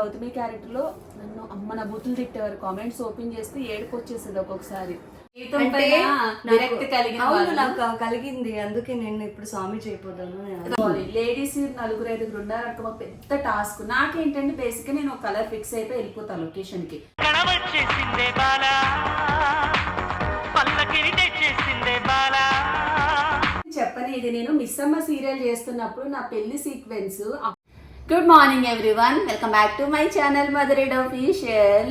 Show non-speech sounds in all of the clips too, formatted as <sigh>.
గౌతమి క్యారెక్టర్లో నన్ను అమ్మ నా బూతులు తిట్టేవారు. కామెంట్స్ ఓపెన్ చేస్తే ఏడుపు వచ్చేసేది ఒక్కొక్కసారి. నాకు- కలిగింది. అందుకే నేను ఇప్పుడు స్వామి చేయబోదాను లేడీస్ నలుగురు ఐదుగురు ఉన్నారు మాకు పెద్ద టాస్క్ నాకేంటంటే బేసిక్ నేను ఒక కలర్ ఫిక్స్ అయిపోయి వెళ్ళిపోతాను లొకేషన్కి. కడవచ్చేసిందే బాలా. పల్లకిని తెచ్చేసిందే బాలా. చెప్పని ఇది నేను మిస్ అమ్మ సీరియల్ చేస్తున్నప్పుడు నా పెళ్ళి sequence good morning everyone welcome back to my channel mother ఇడ్ official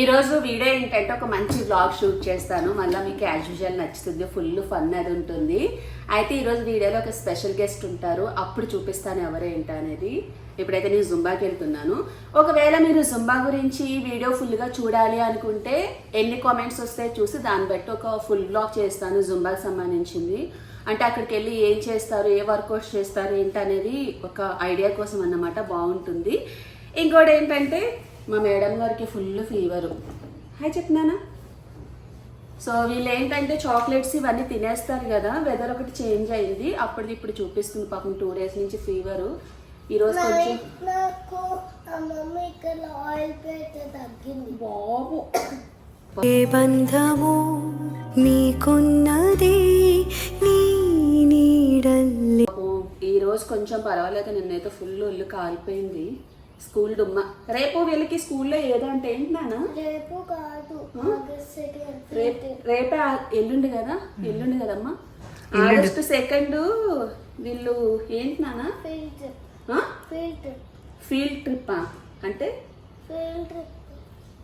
ఈరోజు వీడియో ఏంటంటే ఒక మంచి బ్లాగ్ షూట్ చేస్తాను. మళ్ళీ మీకు యాజ్ యూజువల్ నచ్చుతుంది. ఫుల్ ఫన్ అది ఉంటుంది. అయితే ఈరోజు వీడియోలో ఒక స్పెషల్ గెస్ట్ ఉంటారు. అప్పుడు చూపిస్తాను ఎవరు ఏంటి అనేది. ఇప్పుడైతే నేను జుంబాకి వెళ్తున్నాను. ఒకవేళ మీరు జుంబా గురించి ఈ వీడియో ఫుల్గా చూడాలి అనుకుంటే ఎన్ని కామెంట్స్ వస్తాయో చూసి దాన్ని బట్టి ఒక ఫుల్ బ్లాగ్ చేస్తాను జుంబాకి సంబంధించింది. అంటే అక్కడికి వెళ్ళి ఏం చేస్తారు ఏ వర్కౌట్స్ చేస్తారు ఏంటి అనేది ఒక ఐడియా కోసం అన్నమాట. బాగుంటుంది. ఇంకోటి ఏంటంటే మా మేడం గారికి ఫుల్ ఫీవరు. హాయ్ చెప్పినానా సో వీళ్ళు ఏంటంటే చాక్లెట్స్ ఇవన్నీ తినేస్తారు కదా వెదర్ ఒకటి చేంజ్ అయింది అప్పటిది ఇప్పుడు చూపిస్తుంది పాపం టూ డేస్ నుంచి ఫీవరు. ఈరోజు కొంచెం నాకు ఆ మమ్మీ ఇక్కడ ఆయిల్ పెడితే తగ్గింది. బాబు. ఏ బంధము నీకున్నది నీ నీడల్లే. పాపం ఈ రోజు కొంచెం పర్వాలేదు నిన్నైతే ఫుల్ ఒళ్ళు కాలిపోయింది. స్కూల్ డుమ్మ. రేపు వీళ్ళకి స్కూల్లో ఏదో అంటే ఏంటి నాన్న? రేపు కాదు రేపు రేపే ఎల్లుండి కదా? ఎల్లుండి కదమ్మా? ఆగస్టు సెకండ్ వీళ్ళు ఏంటి నాన్న? ఫీల్డ్ ట్రిప్పా? అంటే?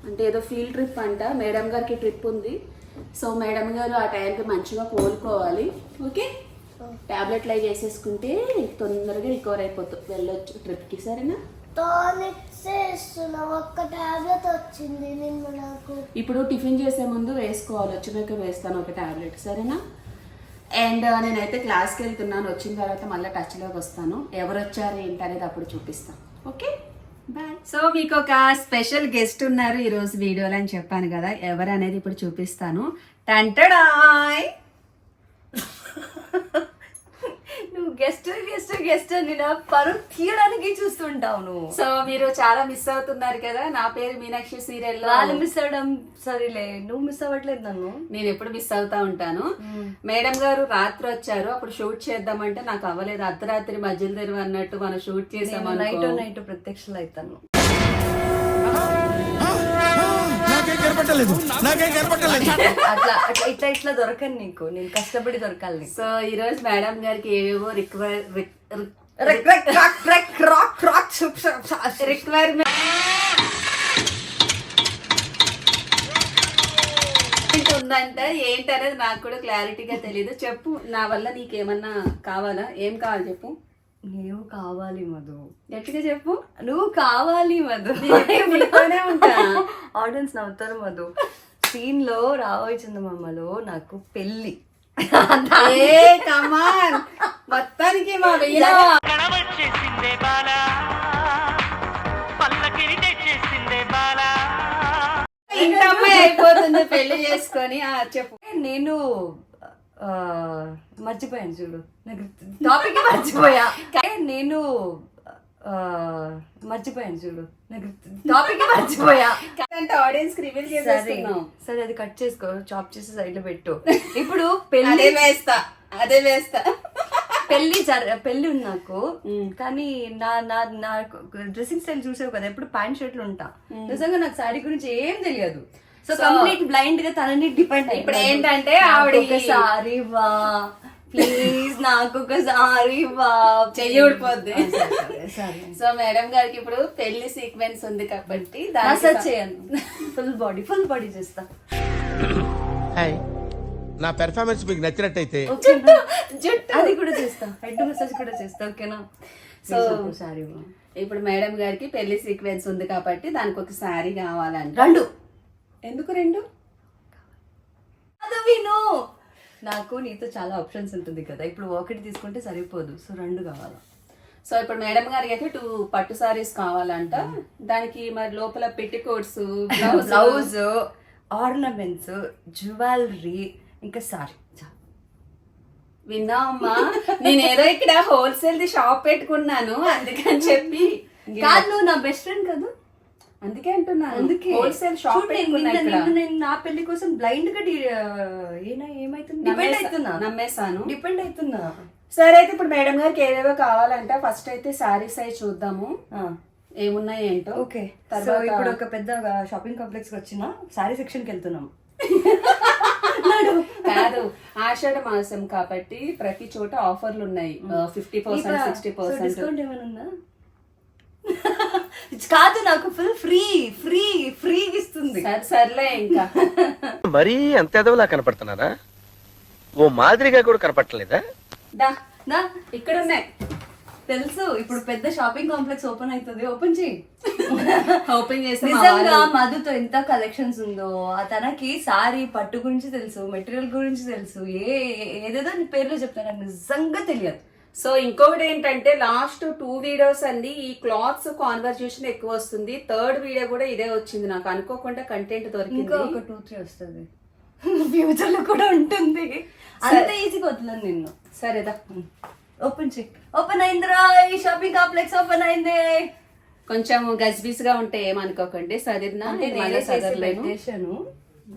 అంటే ఏదో ఫీల్డ్ ట్రిప్ అంట. మేడం గారికి ట్రిప్ ఉంది. సో మేడం గారు ఆ టైంకి మంచిగా కోలుకోవాలి. ఓకే? టాబ్లెట్లు అవి చేసేసుకుంటే తొందరగా రికవర్ అయిపోతుంది వెళ్ళొచ్చు ట్రిప్కి. సరేనా? టానిక్స్ ఇస్తున్నా ఒక్క టాబ్లెట్ వచ్చింది నిన్న నాకు ఇప్పుడు టిఫిన్ చేసే ముందు వేసుకోవాలి. వచ్చినాక వేస్తాను ఒక టాబ్లెట్ సరేనా? అండ్ నేనైతే క్లాస్కి వెళ్తున్నాను. వచ్చిన తర్వాత మళ్ళీ టచ్లోకి వస్తాను. ఎవరు వచ్చారు ఏంటి అనేది అప్పుడు చూపిస్తాను ఓకే? బాయ్ సో మీకు ఒక స్పెషల్ గెస్ట్ ఉన్నారు ఈరోజు వీడియోలో అని చెప్పాను కదా. ఎవరు అనేది ఇప్పుడు చూపిస్తాను. టంటడాయ్ <laughs> గెస్ట్ గెస్ట్ గెస్ట్ అని నా పరువు తీయడానికి చూస్తుంటావు నువ్వు సో మీరు చాలా మిస్ అవుతున్నారు కదా నా పేరు మీనాక్షి సీరియల్లో. వాళ్ళు మిస్ అవ్వడం సరేలే నువ్వు మిస్ అవ్వట్లేదు నన్ను. నేను ఎప్పుడు మిస్ అవుతా ఉంటాను. మేడం గారు రాత్రి వచ్చారు అప్పుడు షూట్ చేద్దామంటే నాకు అవ్వలేదు. అర్ధరాత్రి మధ్యలో తెరువు అన్నట్టు మనం షూట్ చేసాం నైట్. నైట్ ప్రత్యక్షలు అవుతాను కనపట్టలేదు. నాకేం కనపట్టలేదు. అట్లా అట్లా ఇట్లా ఇట్లా దొరకను నీకు. నేను కష్టపడి దొరకాలి నీకు. సో ఈ రోజు మేడం గారికి ఏవేవో రిక్వైర్. రిక్వైర్మెంట్ ఉందంటే ఏంటనేది నాకు కూడా క్లారిటీగా తెలియదు చెప్పు నా వల్ల నీకేమన్నా కావాలా? ఏం కావాలి చెప్పు? నీవు కావాలి మధు. గట్టిగా చెప్పు. నువ్వు కావాలి మధు. ఉంటా. ఆడియన్స్ నవ్వుతారు మధు. సీన్లో రాబోయే చందమామలో నాకు పెళ్ళి ఏ కమాన్ మొత్తానికి మా అయిపోతుంది పెళ్ళి చేసుకొని. చెప్పు. నేను మర్చిపోయాను చూడు. నాకు టాపిక్ మర్చిపోయా. <laughs> నేను మర్చిపోయాను చూడు. నాకు టాపిక్ మర్చిపోయా. అంటే ఆడియన్స్కి రివీల్ సరే చేసేస్తున్నాం సరే అది కట్ చేసుకో. చాప్ చేసి సైడ్లో పెట్టు. <laughs> ఇప్పుడు పెళ్ళి వేస్తా. అదే వేస్తా. పెళ్ళి జర పెళ్ళి ఉంది నాకు. కానీ నా నా నా డ్రెస్సింగ్ స్టైల్ చూసావు కదా. ఎప్పుడు ప్యాంట్ షర్ట్లు ఉంటా. నిజంగా నాకు శారీ గురించి ఏం తెలియదు. సో కంప్లీట్ బ్లైండ్గా తనని డిపెండ్ ఇప్పుడు ఏంటంటే ఆవిడ ఒకసారి వా. ప్లీజ్ నాకు ఒకసారి వా. చెయ్యి ఊడిపోద్ది. సరే సో మేడం గారికి ఇప్పుడు పెళ్ళి సీక్వెన్స్ ఉంది కాబట్టి మసాజ్ చేయను ఫుల్ బాడీ ఫుల్ బాడీ చేస్తా. నా పెర్ఫార్మెన్స్ మీకు నచ్చినట్టయితే? జుట్టు అది కూడా చేస్తా. హెడ్ మసాజ్ కూడా చేస్తా ఓకేనా సో సో ఒకసారి వా. ఇప్పుడు మేడం గారికి పెళ్ళి సీక్వెన్స్ ఉంది కాబట్టి దానికి ఒక శారీ కావాలంట. రెండు. ఎందుకు రెండు? అది విను. నాకు నీతో చాలా ఆప్షన్స్ ఉంటుంది కదా. ఇప్పుడు ఒకటి తీసుకుంటే సరిపోదు. సో రెండు కావాలి? సో ఇప్పుడు మేడం గారికి అయితే టూ పట్టు సారీస్ కావాలంట. దానికి మరి లోపల పెట్టి కోట్స్ బ్లౌజ్ ఆర్నమెంట్స్ జ్యువెలరీ ఇంకా సారీ విన్నావమ్మా నేను ఏదో ఇక్కడ హోల్సేల్ ది షాప్ పెట్టుకున్నాను. అందుకని చెప్పి. కాదు నువ్వు నా బెస్ట్ ఫ్రెండ్ కదా. అందుకే అంటున్నాను అందుకే హోల్సేల్ షాప్ చూడు, నేను నా పెళ్ళి కోసం బ్లైండ్గా ఏనా ఏమైతుంది? డిపెండ్ అవుతున్నా నమ్మేశాను. డిపెండ్ అవుతున్నా సరే అయితే ఇప్పుడు మేడం గారికి ఏవేవో కావాలంటే ఫస్ట్ అయితే శారీస్ అయి చూద్దాము. ఏమున్నాయి ఏంటో. ఓకే. సో తర్వాత ఇప్పుడు ఒక పెద్ద షాపింగ్ కాంప్లెక్స్కి వచ్చిన సారీ సెక్షన్కి వెళ్తున్నాం. కాదు ఆషాఢ మాసం కాబట్టి ప్రతి చోట ఆఫర్లు ఉన్నాయి. Fifty percent sixty percent discount ఏమైనా ఉందా? <laughs> కాదు నాకు ఫుల్ ఫ్రీ ఫ్రీ ఫ్రీ ఇస్తుంది. సరే సర్లే ఇంకా. <laughs> మరీ అంత ఎదవలా కనపడుతున్నారా? ఓ మాదిరిగా కూడా కనపడలేదా దా నా ఇక్కడ ఉన్నాయి తెలుసు ఇప్పుడు పెద్ద షాపింగ్ కాంప్లెక్స్ ఓపెన్ అవుతుంది. ఓపెన్ చేయి. <laughs> ఓపెన్ నిజంగా వాళ్ళు- మధుతో ఎంత కలెక్షన్స్ ఉందో ఆ తనకి సారీ పట్టు గురించి తెలుసు మెటీరియల్ గురించి తెలుసు ఏ ఏదేదో నీ పేర్లో చెప్తా నాకు నిజంగా తెలియదు. సో ఇంకొకటి ఏంటంటే లాస్ట్ టూ వీడియోస్ అన్ని ఈ క్లాత్స్ కాన్వర్జేషన్ ఎక్కువ వస్తుంది. థర్డ్ వీడియో కూడా ఇదే వచ్చింది నాకు. అనుకోకుండా కంటెంట్ ఇంకా దొరికింది ఒక టూ త్రీ వస్తుంది. ఫ్యూచర్లో కూడా ఉంటుంది. అంత ఈజీగా వదలను నిన్ను. సరేదా ఓపెన్ చెక్ ఓపెన్ అయిందిరా ఈ షాపింగ్ కాంప్లెక్స్ ఓపెన్ అయింది. కొంచెం గజిబిస్గా ఉంటే ఏమనుకోకండి. సదిరినా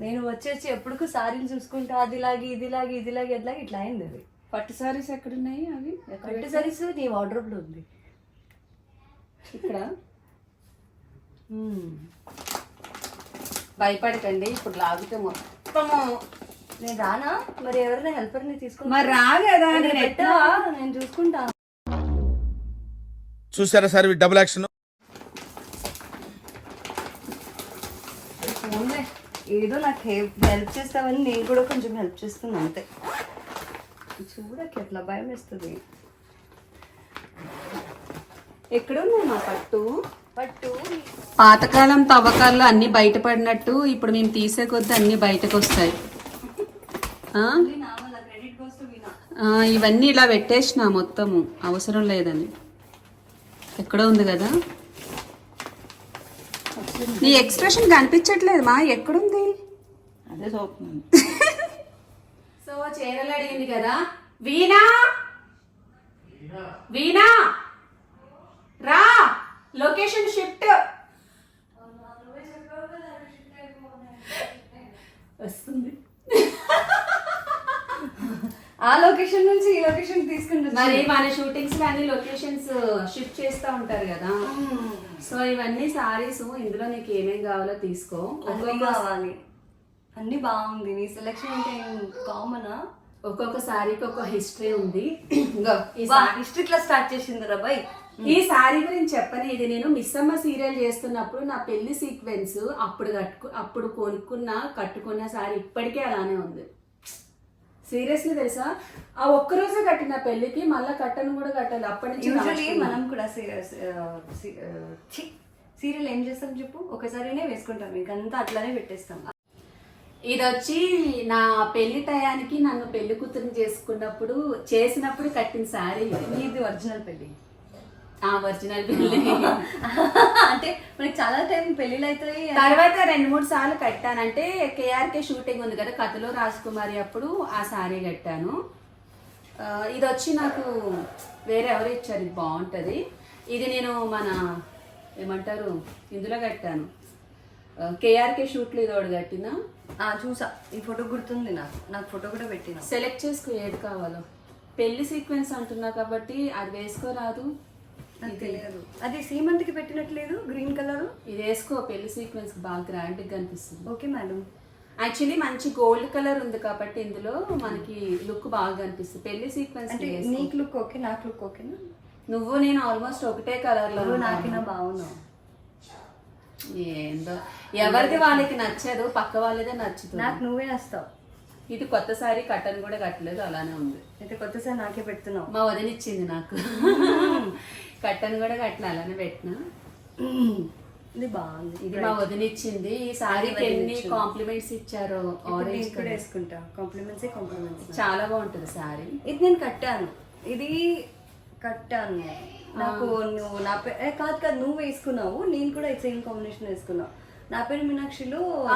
నేను వచ్చేసి ఎప్పుడు సారీలు చూసుకుంటా అది లాగి ఇది లాగి ఇది లాగి ఎట్లాగి ఇట్లా అయింది అది. పట్టు సారీస్ ఎక్కడున్నాయి అవి? పట్టు సారీస్ నీ వార్డ్రోబ్లో ఉంది. ఇక్కడ? భయపడకండి ఇప్పుడు లాగితే మొత్తము. నేను రానా? మరి ఎవరైనా హెల్పర్ని తీసుకుని మరి రా కదా నేను చూసుకుంటా. చూసారా సార్ డబుల్ యాక్షన్ ఏదో నాకు హెల్ప్ చేస్తావని నేను కూడా కొంచెం హెల్ప్ చేస్తున్నా అంతే. చూడకి ఎట్లా భయం వేస్తుంది. ఎక్కడున్నాయి మా పట్టు? పట్టు. పాతకాలం తవ్వకాల్లో అన్ని బయటపడినట్టు ఇప్పుడు మేము తీసే కొద్దీ అన్ని బయటకు వస్తాయి ఆ? నా వల్ల క్రెడిట్ గోస్ టు వినా ఆ, ఇవన్నీ ఇలా పెట్టేసిన మొత్తము. అవసరం లేదని. ఎక్కడో ఉంది కదా? నీ ఎక్స్ప్రెషన్ కనిపించట్లేదు మా ఎక్కడుంది? అదే చూస్తున్నాను <laughs> సో చీరలు అడిగింది కదా. వీణా? వీణా. రా. Location shift. వస్తుంది. ఆ లొకేషన్ నుంచి ఈ లొకేషన్ తీసుకుంటున్నా మరి మన షూటింగ్స్లో అన్ని లొకేషన్స్ షిఫ్ట్ చేస్తా ఉంటారు కదా. సో ఇవన్నీ సారీస్ ఇందులో నీకు ఏమేం కావాలో తీసుకో. కావాలి. అన్ని బాగుంది. నీ సెలెక్షన్ అంటే కామనా ఒక్కొక్క సారీకి ఒక హిస్టరీ ఉంది. హిస్టరీ స్టార్ట్ చేసింది రా బై ఈ సారీ గురించి చెప్పని. ఇది నేను మిస్సమ్మ సీరియల్ చేస్తున్నప్పుడు నా పెళ్ళి సీక్వెన్స్ అప్పుడు కట్టుకు అప్పుడు కొనుక్కున్న కట్టుకున్న సారీ ఇప్పటికే అలానే ఉంది. సీరియస్లీ తెలుసా? ఆ ఒక్క రోజే కట్టిన పెళ్ళికి మళ్ళీ కట్టను కూడా కట్టాలి అప్పటి నుంచి. మనం కూడా సీరియల్ ఏం చేస్తాం చెప్పు? ఒకసారినే వేసుకుంటాం. ఇంకంతా అట్లానే పెట్టేస్తాం. ఇది వచ్చి నా పెళ్ళి టయానికి నన్ను పెళ్ళి కూతురు చేసుకున్నప్పుడు చేసినప్పుడు కట్టిన సారీ ఇది. ఒరిజినల్ పెళ్ళి. ఆ ఒరిజినల్ పెళ్ళి. అంటే మనకి చాలా టైం పెళ్ళిళ్ళు అవుతాయి. తర్వాత రెండు మూడు సార్లు కట్టానంటే కేఆర్కే షూటింగ్ ఉంది కదా కథలో రాజకుమారి అప్పుడు ఆ సారీ కట్టాను. ఇది వచ్చి నాకు వేరే ఎవరు ఇచ్చారు ఇది బాగుంటుంది. ఇది నేను మన ఏమంటారు ఇందులో కట్టాను. కేఆర్కే షూట్లో ఇది ఒకటి కట్టిన. చూసా. ఈ ఫోటో గుర్తుంది నాకు. నాకు ఫోటో కూడా పెట్టిన. సెలెక్ట్ చేసుకో ఏది కావాలో. పెళ్ళి సీక్వెన్స్ అంటున్నా కాబట్టి అది వేసుకోరాదు నాకు తెలియదు. అది సీమంత్కి పెట్టినట్లేదు గ్రీన్ కలర్? ఇది వేసుకో పెళ్ళి సీక్వెన్స్ బాగా గ్రాండ్గా కనిపిస్తుంది. Okay madam. యాక్చువల్లీ మంచి గోల్డ్ కలర్ ఉంది కాబట్టి ఇందులో మనకి లుక్ బాగా కనిపిస్తుంది. పెళ్ళి సీక్వెన్స్ అంటే నీకు లుక్ ఓకే నాకు లుక్ ఓకేనా? నువ్వు నేను ఆల్మోస్ట్ ఒకటే కలర్లో నువ్వు ఉన్నాము. నాకినా బాగున్నావు. ఏందో. ఎవరిది వాళ్ళకి నచ్చదు పక్క వాళ్ళదే నచ్చుతుంది. నాకు నువ్వే వస్తావు ఇది కొత్త సారీ కట్టను కూడా కట్టలేదు అలానే ఉంది. అయితే కొత్తసారి నాకే పెడుతున్నావు. మా వదిన ఇచ్చింది నాకు. కట్టను కూడా కట్టిన అలానే పెట్టిన. ఇది బాగుంది. ఇది మా వదిన ఇచ్చింది. ఈ సారీకి ఎన్ని కాంప్లిమెంట్స్ ఇచ్చారో ఆరెంజ్ కూడా వేసుకుంటా. Compliments compliments. చాలా బాగుంటుంది సారీ. ఇది నేను కట్టాను. ఇది కట్టాను. నాకు నువ్వు నా పే- కాదు కాదు నువ్వు వేసుకున్నావు. నేను కూడా సేమ్ కాంబినేషన్ వేసుకున్నా. నా పేరు మీనాక్షిలో.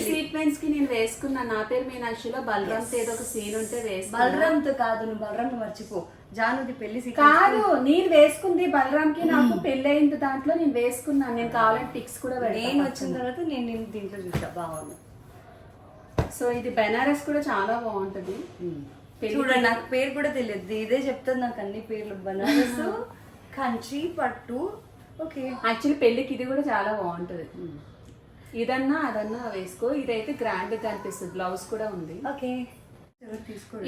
సీక్వెన్స్కి నేను వేసుకున్నా. నా పేరు మీనాక్షిలో బలరామ్ ఏదో ఒక సీన్ ఉంటే వేసుకున్నా బలరామ్తో కాదు నువ్వు బలరామ్ మర్చిపో. జానుది పెళ్ళి కాదు నేను వేసుకుంది బలరామ్కి నాకు పెళ్ళి అయింది దాంట్లో నేను వేసుకున్నాను నేను కావాలంటే పిక్స్ కూడా నేను వచ్చిన తర్వాత నేను నేను దీంట్లో చూసా. బాగుంది. సో ఇది బెనారస్ కూడా చాలా బాగుంటది. పెళ్ళి- చూడండి నాకు పేరు కూడా తెలియదు. ఇదే చెప్తుంది నాకు అన్ని పేర్లు. బనారస్ <laughs> కంచి పట్టు. ఓకే. యాక్చువల్లీ పెళ్ళికి ఇది కూడా చాలా బాగుంటది. ఇదన్నా అదన్నా వేసుకో. ఇదైతే గ్రాండ్గా అనిపిస్తుంది. బ్లౌజ్ కూడా ఉంది. ఓకే.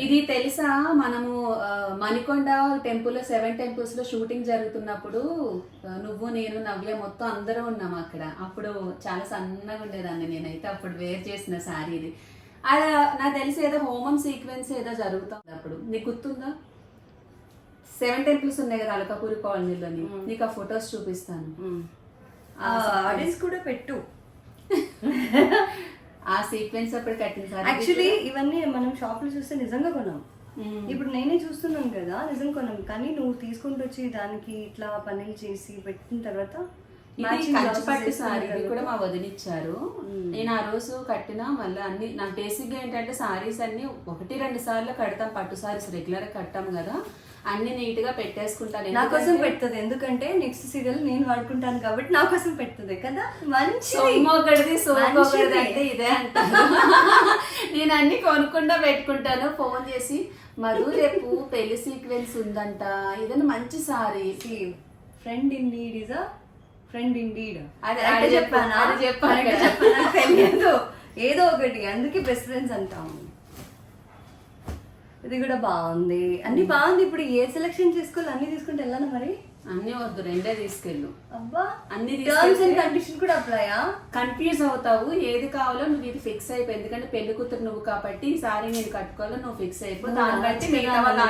ఇది తెలుసా? మనము మణికొండ టెంపుల్ సెవెన్ టెంపుల్స్లో షూటింగ్ జరుగుతున్నప్పుడు నువ్వు నేను నవ్య మొత్తం అందరం ఉన్నాం అక్కడ. అప్పుడు చాలా సన్నగా ఉండేదాన్ని నేనైతే. అప్పుడు వేర్ చేసిన శారీ ఇది. అది నాకు తెలిసి ఏదో హోమం సీక్వెన్స్ ఏదో జరుగుతుంది అప్పుడు. నీకు గుర్తుందా? సెవెన్ టెంపుల్స్ ఉన్నాయి కదా అలకాపూరి కాలనీలోని. నీకు ఆ ఫొటోస్ చూపిస్తాను. ఆడియన్స్ కూడా పెట్టు. ఆ సీక్వెన్స్ అప్పుడు కట్టిన సారీ. యాక్చువల్లీ ఇవన్నీ మనం షాప్లో చూస్తే నిజంగా కొన్నాం ఇప్పుడు నేనే చూస్తున్నాను కదా నిజం కొన్నాం కానీ నువ్వు తీసుకుంటూ వచ్చి దానికి ఇట్లా పనులు చేసి పెట్టిన తర్వాత పట్టు సారీ. కూడా మా వదినిచ్చారు నేను ఆ రోజు కట్టిన మళ్ళీ అన్ని నాకు బేసిక్గా ఏంటంటే సారీస్ అన్ని ఒకటి రెండు సార్లు కడతాం. పట్టు సారీస్ రెగ్యులర్గా కట్టాం కదా. అన్ని నీట్గా పెట్టేసుకుంటాను. నా కోసం పెడుతుంది. ఎందుకంటే నెక్స్ట్ సీరియల్ నేను వాడుకుంటాను కాబట్టి నా కోసం పెడుతుంది కదా? మంచి ఒకటిది. అంటే ఇదే అంటాను <laughs> నేను అన్ని కొనుక్కుండా పెట్టుకుంటాను. ఫోన్ చేసి మధు రేపు పెళ్ళి సీక్వెన్స్ ఉందంట. ఏదైనా మంచి sari. Friend in need is a friend in deed అది- అంటే అది చెప్పు, చెప్పానా? అది. చెప్పానా? తెలియదు. ఏదో ఒకటి. అందుకే బెస్ట్ ఫ్రెండ్స్ అంటాము. ఇది కూడా బాగుంది. అన్ని బాగుంది ఇప్పుడు ఏ సెలెక్షన్ చేసుకోవాలి అన్ని తీసుకుంటే వెళ్ళాను మరి? అన్ని వద్దు రెండే తీసుకెళ్ళు. అబ్బా అన్ని టర్మ్స్ అండ్ కండిషన్ కూడా అప్లయా కన్ఫ్యూజ్ అవుతావు. ఏది కావాలో నువ్వు ఇది ఫిక్స్ అయిపోయి ఎందుకంటే పెళ్ళి కూతురు నువ్వు కాబట్టి ఈ సారీ నేను కట్టుకోవాలో నువ్వు ఫిక్స్ అయిపో. దాన్ని బట్టి? మిగతా వాళ్ళ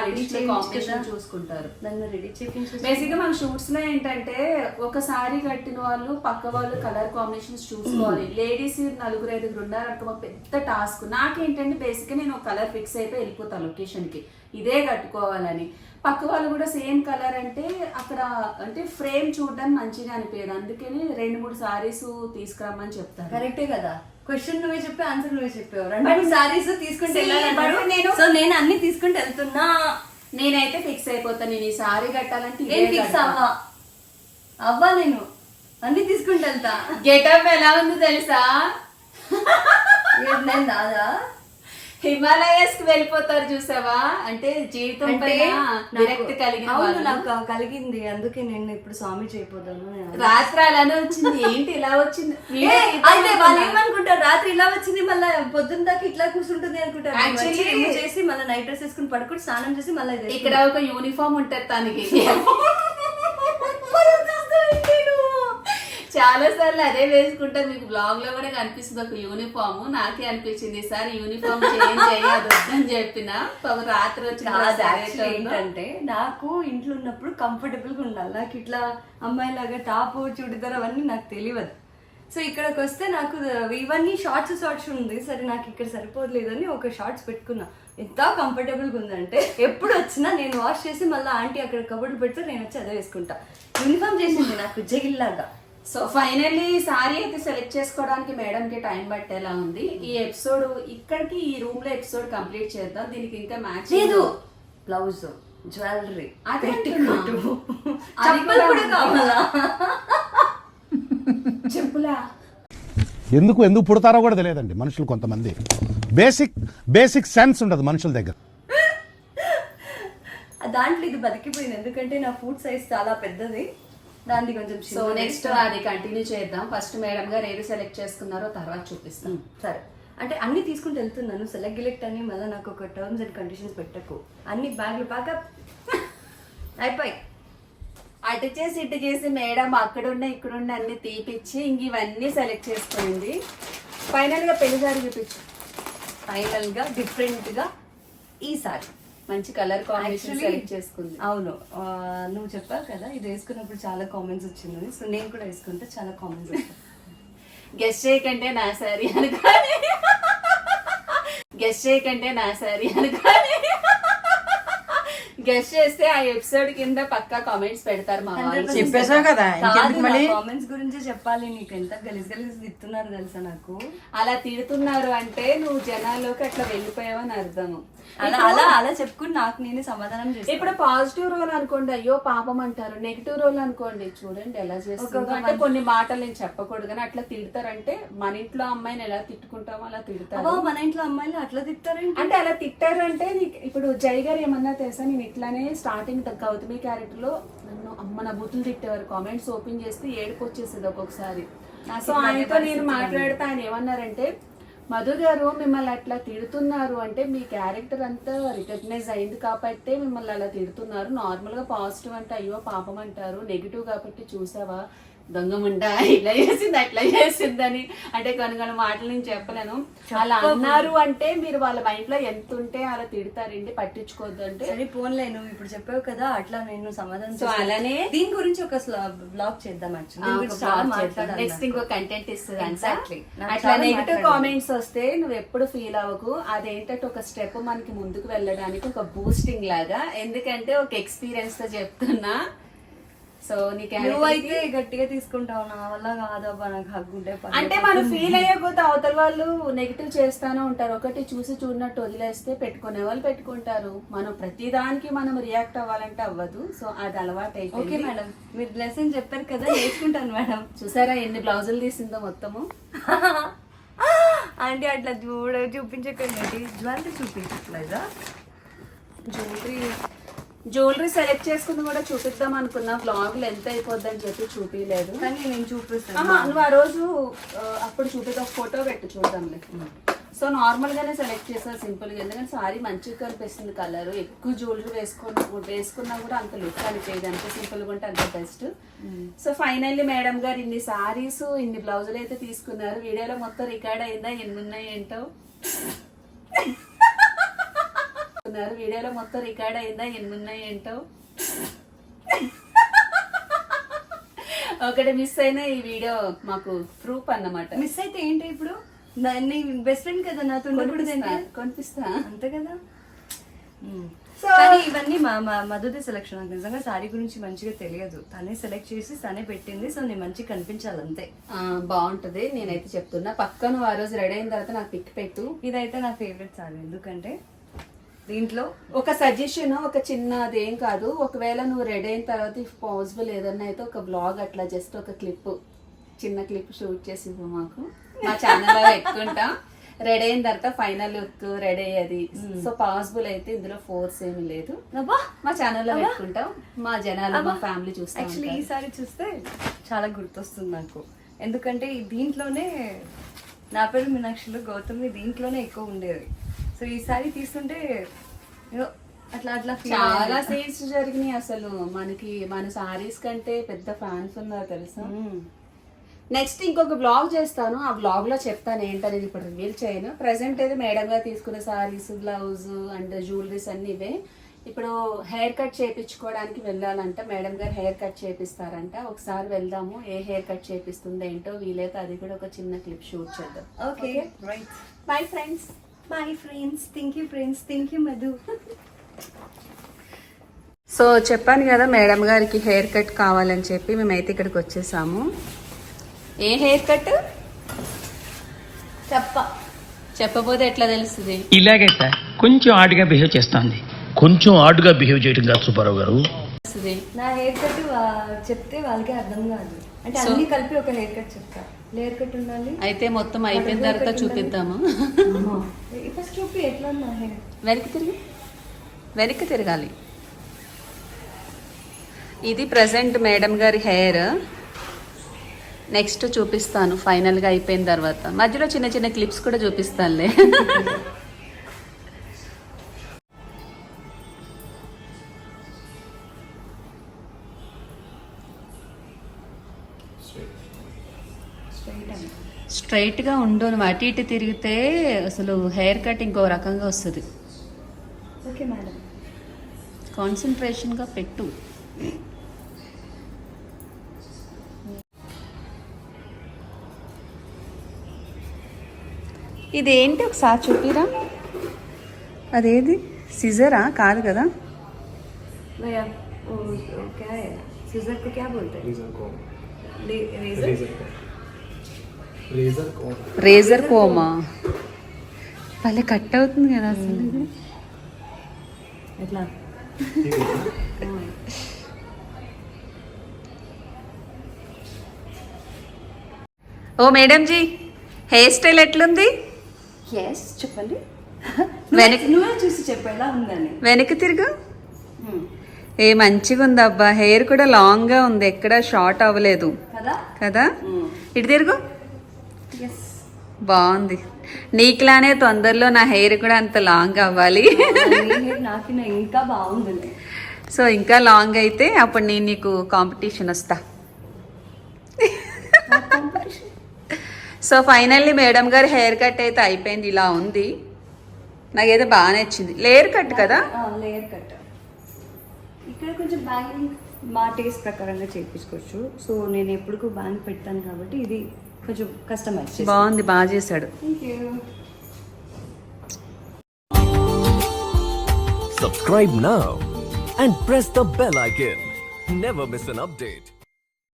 కదా? చూసుకుంటారు. నన్ను రెడీ చేయించు. బేసిక్గా మన షూట్స్లో ఏంటంటే ఒక సారీ కట్టిన వాళ్ళు పక్క వాళ్ళు కలర్ కాంబినేషన్స్ చూసుకోవాలి. లేడీస్ నలుగురు ఐదుగురు ఉన్నారనుకో పెద్ద టాస్క్ నాకేంటంటే బేసిక్ నేను ఒక కలర్ ఫిక్స్ అయిపోయి వెళ్ళిపోతాను లొకేషన్కి. ఇదే కట్టుకోవాలని. పక్క వాళ్ళు కూడా సేమ్ కలర్ అంటే అక్కడ అంటే ఫ్రేమ్ చూడడానికి మంచిగా అనిపించదు. అందుకని రెండు మూడు సారీస్ తీసుకురమ్మని చెప్తారు. కరెక్టే కదా. క్వశ్చన్ నువ్వే చెప్పి ఆన్సర్ నువ్వే చెప్పావు. రెండు మూడు సారీస్ తీసుకుంటే నేను- సో నేను అన్ని తీసుకుంటే వెళ్తున్నా. నేనైతే ఫిక్స్ అయిపోతాను. నేను ఈ సారీ కట్టాలంటే నేను ఫిక్స్. అవ్వా? అవ్వా నేను. అన్ని తీసుకుంటే వెళ్తా. గెటప్ ఎలా ఉంది తెలుసా? దాదా హిమాలయస్కి వెళ్ళిపోతారు చూసావా? అంటే జీవితం విరక్తి కలిగిన అవును వాళ్ళు. నాకు కలిగింది. అందుకే నేను ఇప్పుడు స్వామి నేను రాత్రి అలానే వచ్చింది. ఏంటి ఇలా వచ్చింది? అయితే వాళ్ళు. ఏమనుకుంటారు? రాత్రి ఇలా వచ్చింది మళ్ళీ పొద్దున్న దాకా ఇట్లా కూర్చుంటుంది అనుకుంటారు. చేసి మళ్ళీ నైట్ డ్రెస్ వేసుకుని పడుకుని స్నానం చేసి మళ్ళీ ఇక్కడ ఒక యూనిఫామ్ ఉంటది తనకి. <laughs> <laughs> చాలా సార్లు అదే వేసుకుంటా మీకు బ్లాగ్లో కూడా కనిపిస్తుంది ఒక యూనిఫామ్ నాకే అనిపించింది ఈసారి యూనిఫామ్ చేంజ్ అయ్యదు వద్దని చెప్పిన. పాపం రాత్రి వచ్చిన ఏంటంటే నాకు ఇంట్లో ఉన్నప్పుడు కంఫర్టబుల్గా ఉండాలి. నాకు ఇట్లా అమ్మాయిలాగా టాప్ చుడిదార్ అవన్నీ నాకు తెలియదు. సో ఇక్కడికి వస్తే నాకు ఇవన్నీ షార్ట్స్ షార్ట్స్ ఉంది. సరే నాకు ఇక్కడ సరిపోలేదని ఒక షార్ట్స్ పెట్టుకున్నా. ఎంత కంఫర్టబుల్గా ఉందంటే ఎప్పుడు వచ్చినా నేను వాష్ చేసి మళ్ళీ ఆంటీ అక్కడ కబుర్లు పెడితే నేను వచ్చి అదే వేసుకుంటా. యూనిఫామ్ చేసింది నాకు జగిల్లాగా సో ఫైనల్లీ సారీ అయితే సెలెక్ట్ చేసుకోవడానికి మేడం కి టైం పట్టేలా ఉంది. ఈ ఎపిసోడ్ ఇక్కడికి ఈ రూమ్లో ఎపిసోడ్ కంప్లీట్ చేద్దాం. దీనికి ఇంకా మ్యాచ్ లేదు. బ్లౌజ్ జ్యువెలరీ అదే చప్పలు <laughs> కూడా కూడా ఉంది. కావాలా? <laughs> చెప్పులా. ఎందుకు ఎందుకు పుడతారో కూడా తెలియదండి మనుషులు కొంతమంది. బేసిక్ బేసిక్ సెన్స్ ఉండదు మనుషుల దగ్గర. ఆ <laughs> దాంట్లో ఇది బతికిపోయింది. ఎందుకంటే నా ఫుడ్ సైజ్ చాలా పెద్దది. దాన్ని కొంచెం సో. నెక్స్ట్ అది కంటిన్యూ చేద్దాం. ఫస్ట్ మేడం గారు ఏది సెలెక్ట్ చేసుకున్నారో తర్వాత చూపిస్తాం. సరే. అంటే అన్ని తీసుకుంటూ వెళ్తున్నాను. సెలెక్ట్ గిలెక్ట్ అని మళ్ళీ నాకు ఒక టర్మ్స్ అండ్ కండిషన్స్ పెట్టకు. అన్ని బ్యాగ్లు ప్యాకప్ అయిపోయి. అటు చేసి ఇటు చేసి మేడం అక్కడున్న ఇక్కడున్న అన్ని తీపిచ్చి ఇంక ఇవన్నీ సెలెక్ట్ చేసుకుంది ఫైనల్గా పెళ్ళి సారి చూపించు. ఫైనల్గా డిఫరెంట్గా ఈసారి మంచి కలర్ కాంబినేషన్ సెలెక్ట్ చేసుకుంది. అవును. నువ్వు చెప్పావు కదా ఇది వేసుకున్నప్పుడు చాలా కామెంట్స్ వచ్చింది సో నేను కూడా వేసుకుంటే చాలా కామెంట్స్ వచ్చాయి గెస్ట్ చేయకంటే నా సారీ అనుకోని. గెస్ట్ చేయకంటే నా సారీ అనుకోని. గెస్ట్ చేస్తే ఆ ఎపిసోడ్ కింద పక్కా కామెంట్స్ పెడతారు మా వాళ్ళు. చెప్పేశావు కదా కామెంట్స్ గురించి చెప్పాలి. నీకు ఎంత గలీజ్ గలీజ్ తిట్టున్నారు తెలుసా నాకు? అలా తిడుతున్నారు అంటే నువ్వు జనాల్లోకి అట్లా వెళ్ళిపోయావని అర్థము. అలా అలా అలా చెప్పుకుని నాకు నేనే సమాధానం చేస్తాను. ఇప్పుడు పాజిటివ్ రోల్ అనుకోండి అయ్యో పాపం అంటారు. నెగిటివ్ రోల్ అనుకోండి చూడండి ఎలా చేస్తుందో. అంటే కొన్ని మాటలు నేను చెప్పకూడదు కానీ అట్లా తిడతారంటే మన ఇంట్లో అమ్మాయిని ఎలా తిట్టుకుంటామో అలా తిడతారు. మన ఇంట్లో అమ్మాయిలు అట్లా తిట్టారేంటి అంటే అలా తిట్టారు అంటే నీకు ఇప్పుడు జై గారు ఏమన్నా తెలుసా? నేను ఇట్లానే స్టార్టింగ్ గౌతమి క్యారెక్టర్లో నన్ను అమ్మ నా బూతులు తిట్టేవారు. కామెంట్స్ ఓపెన్ చేస్తే ఏడుపు వచ్చేసేది ఒక్కొక్కసారి. సో ఆయనతో నేను మాట్లాడితే ఆయన ఏమన్నారంటే మధు గారు మిమ్మల్ని అట్లా తిడుతున్నారు అంటే మీ క్యారెక్టర్ అంతా రికగ్నైజ్ అయింది కాబట్టి మిమ్మల్ని అలా తిడుతున్నారు. నార్మల్గా పాజిటివ్ అంటే అయ్యో పాపం అంటారు. నెగిటివ్ కాబట్టి చూసావా? దొంగముండ ఇట్లా చేసింది అట్లా చేసిందని అంటే కొన్ని కొన్ని మాటలు నేను చెప్పలేను. అలా అన్నారు అంటే మీరు వాళ్ళ మైండ్లో ఎంత ఉంటే అలా తిడతారండి పట్టించుకోవద్దు అంటే. సరే పోన్లే నువ్వు ఇప్పుడు చెప్పావు కదా అట్లా నేను సమాధానం సో. అలానే దీని గురించి ఒక బ్లాగ్ చేద్దాం నెక్స్ట్ ఇంకో కంటెంట్ ఇస్తుంది అట్లా నెగిటివ్. కామెంట్స్ వస్తే నువ్వు ఎప్పుడు ఫీల్ అవ్వకు. అదేంటంటే ఒక స్టెప్ మనకి ముందుకు వెళ్ళడానికి ఒక బూస్టింగ్ లాగా. ఎందుకంటే ఒక ఎక్స్పీరియన్స్తో చెప్తున్నా. సో నువ్వైతే గట్టిగా తీసుకుంటావు. నా వల్ల కాదబ్బా నాకు హగ్గుంటే. అంటే మనం ఫీల్ అయ్యకపోతే అవతల వాళ్ళు నెగిటివ్ చేస్తానే ఉంటారు. ఒకటి చూసి చూడనట్టు వదిలేస్తే పెట్టుకునే వాళ్ళు పెట్టుకుంటారు. మనం ప్రతిదానికి మనం రియాక్ట్ అవ్వాలంటే అవ్వదు. సో అది అలవాటు ఓకే అయిపోయింది మేడం. మీరు లెసన్ చెప్పారు కదా నేర్చుకుంటాను మేడం. చూసారా ఎన్ని బ్లౌజులు తీసిందో మొత్తము? అంటే అట్లా చూడ చూపించకండి. జ్యువెలరీ చూపించట్లేదా? జ్యువెలరీ జ్యువెలరీ సెలెక్ట్ చేసుకుంది కూడా చూపిద్దాం అనుకున్నా. వ్లాగ్ ఎంత అయిపోద్ది అని చెప్పి చూపించలేదు కానీ నేను చూపిస్తాను. నువ్వు ఆ రోజు అప్పుడు చూపిద్దాం ఫోటో పెట్టు చూద్దాంలే. సో నార్మల్ గానే సెలెక్ట్ చేసా సింపుల్గా ఎందుకంటే సారీ మంచిగా కనిపిస్తుంది కలర్. ఎక్కువ జ్యువెలరీ వేసుకున్న వేసుకున్నా కూడా అంత లుక్ అనిపించదు. అంత సింపుల్గా ఉంటే అంత బెస్ట్. సో ఫైనల్లీ మేడం గారు ఇన్ని సారీస్ ఇన్ని బ్లౌజులు అయితే తీసుకున్నారు. వీడియోలో మొత్తం రికార్డ్ అయిందా? ఎన్ని ఉన్నాయి ఏంటో? ఉన్నారు. వీడియోలో మొత్తం రికార్డ్ అయిందా? ఎన్ని ఉన్నాయి ఏంటో? ఒకటి మిస్ అయినా ఈ వీడియో మాకు ప్రూఫ్ అన్నమాట. మిస్ అయితే ఏంటి ఇప్పుడు? నా- నీ బెస్ట్ ఫ్రెండ్ కదా నాతో? కొనిపిస్తా అంతే కదా? సో కానీ ఇవన్నీ మా మా మధుది సెలెక్షన్ నాకు నిజంగా సారీ గురించి మంచిగా తెలియదు. తనే సెలెక్ట్ చేసి తనే పెట్టింది. సో నేను మంచిగా కనిపించాలి అంతే బాగుంటది. నేనైతే చెప్తున్నా. పక్క నువ్వు ఆ రోజు రెడీ అయిన తర్వాత నాకు పిక్ పెట్టు. ఇదైతే నా ఫేవరెట్ సారీ ఎందుకంటే దీంట్లో ఒక సజెషన్ ఒక చిన్న అదేం కాదు. ఒకవేళ నువ్వు రెడీ అయిన తర్వాత ఇఫ్ పాసిబుల్ ఏదన్నా అయితే ఒక బ్లాగ్ అట్లా జస్ట్ ఒక క్లిప్ చిన్న క్లిప్ షూట్ చేసి ఇవ్వు మాకు. మా ఛానల్లో పెట్టుకుంటాం. రెడీ అయిన తర్వాత ఫైనల్ లుక్ రెడీ అయ్యేది. సో పాసిబుల్ అయితే ఇందులో ఫోర్స్ ఏమీ లేదు. మా ఛానల్లో పెట్టుకుంటాం. మా జనాలు మా ఫ్యామిలీ చూస్తాం యాక్చువల్లీ ఈ సారీ చూస్తే చాలా గుర్తొస్తుంది నాకు. ఎందుకంటే దీంట్లోనే నా పేరు మీనాక్షిలో గౌతమి దీంట్లోనే ఎక్కువ ఉండేది. సో ఈ సారీ తీసుకుంటే ఏదో అట్లా అట్లా చాలా. సేల్స్ జరిగినాయి అసలు. మనకి మన సారీస్ కంటే పెద్ద ఫ్యాన్స్ ఉన్నారు తెలుసా. నెక్స్ట్ ఇంకొక బ్లాగ్ చేస్తాను. ఆ బ్లాగ్లో చెప్తాను ఏంటనేది ఇప్పుడు రివీల్ చేయను. ప్రెసెంట్ అయితే మేడం గా తీసుకునే సారీస్ బ్లౌజ్ అండ్ జ్యువెలరీస్ అన్ని ఇవే. ఇప్పుడు హెయిర్ కట్ చేయించుకోవడానికి వెళ్ళాలంట మేడం గారు హెయిర్ కట్ చేపిస్తారంట. ఒకసారి వెళ్దాము. ఏ హెయిర్ కట్ చేపిస్తుంది ఏంటో వీలైతే అది కూడా ఒక చిన్న క్లిప్ షూట్ చేద్దాం. Okay right bye friends bye friends thank you friends thank you Madhu so చెప్పాను కదా మేడం గారికి హెయిర్ కట్ కావాలని చెప్పి మేమైతే ఇక్కడికి వచ్చేసాము. ఏ హెయిర్ కట్ చెప్ప. చెప్పబోతే ఎట్లా తెలుస్తుంది? ఇలాగే సార్ కొంచెం ఆడుగా బిహేవ్ చేస్తోంది. కొంచెం ఆడుగా బిహేవ్ చేయడం కాదు సుబ్బారావు గారు. నా హెయిర్ కట్ చెప్తే వాళ్ళకి అర్థం కాదు. అంటే అన్ని కలిపి ఒక హెయిర్ కట్ చెప్తా. హెయిర్ కట్ ఉండాలి. అయితే మొత్తం అయిపోయిన తర్వాత చూపిద్దాము. ఫస్ట్ చూపి ఎట్లా హెయిర్? వెనక్కి తిరిగి. వెనక్కి తిరగాలి. ఇది ప్రజెంట్ మేడం గారి హెయిర్. నెక్స్ట్ చూపిస్తాను ఫైనల్గా అయిపోయిన తర్వాత. మధ్యలో చిన్న చిన్న క్లిప్స్ కూడా చూపిస్తానులే. స్ట్రైట్గా ఉండను అటు ఇటు తిరిగితే అసలు హెయిర్ కట్ ఇంకో రకంగా వస్తుంది. Okay madam. కాన్సన్ట్రేషన్గా పెట్టు. ఇదేంటి ఒకసారి చూపిరా? అదేది? సిజరా? కాదు కదా? సిజర్కు క్యా బోల్తే? రేజర్ కోమా భలే కట్ అవుతుంది కదా అసలు. ఎట్లా? ఓ మేడం జీ హెయిర్ స్టైల్ ఎట్లుంది? ఎస్ చెప్పండి. వెనక్ నువ్వే చూసి చెప్పు ఎలా ఉందని. వెనక్కి తిరుగు. ఏ మంచిగా ఉంది అబ్బా? హెయిర్ కూడా లాంగ్గా ఉంది ఎక్కడ షార్ట్ అవ్వలేదు. కదా? కదా? ఇటు తిరుగు. బాగుంది. నీకులానే తొందరలో నా హెయిర్ కూడా అంత లాంగ్ అవ్వాలి. నాకు ఇంకా బాగుంది సో ఇంకా లాంగ్ అయితే అప్పుడు నేను నీకు కాంపిటీషన్ వస్తా. సో ఫైనల్లీ మేడం గారి హెయిర్ కట్ అయితే అయిపోయింది ఇలా ఉంది. నాకైతే బాగా నచ్చింది. లేయర్ కట్ కదా? Layer cut. ఇక్కడ కొంచెం బ్యాంగింగ్ మా టేస్ట్ ప్రకారంగా చేయించుకోవచ్చు సో నేను ఎప్పుడు బ్యాంగ్ పెట్టాను కాబట్టి ఇది కొంచెం కస్టమైజ్ బాగుంది బాగా చేశాడు Subscribe now and press the bell icon. Never miss an update.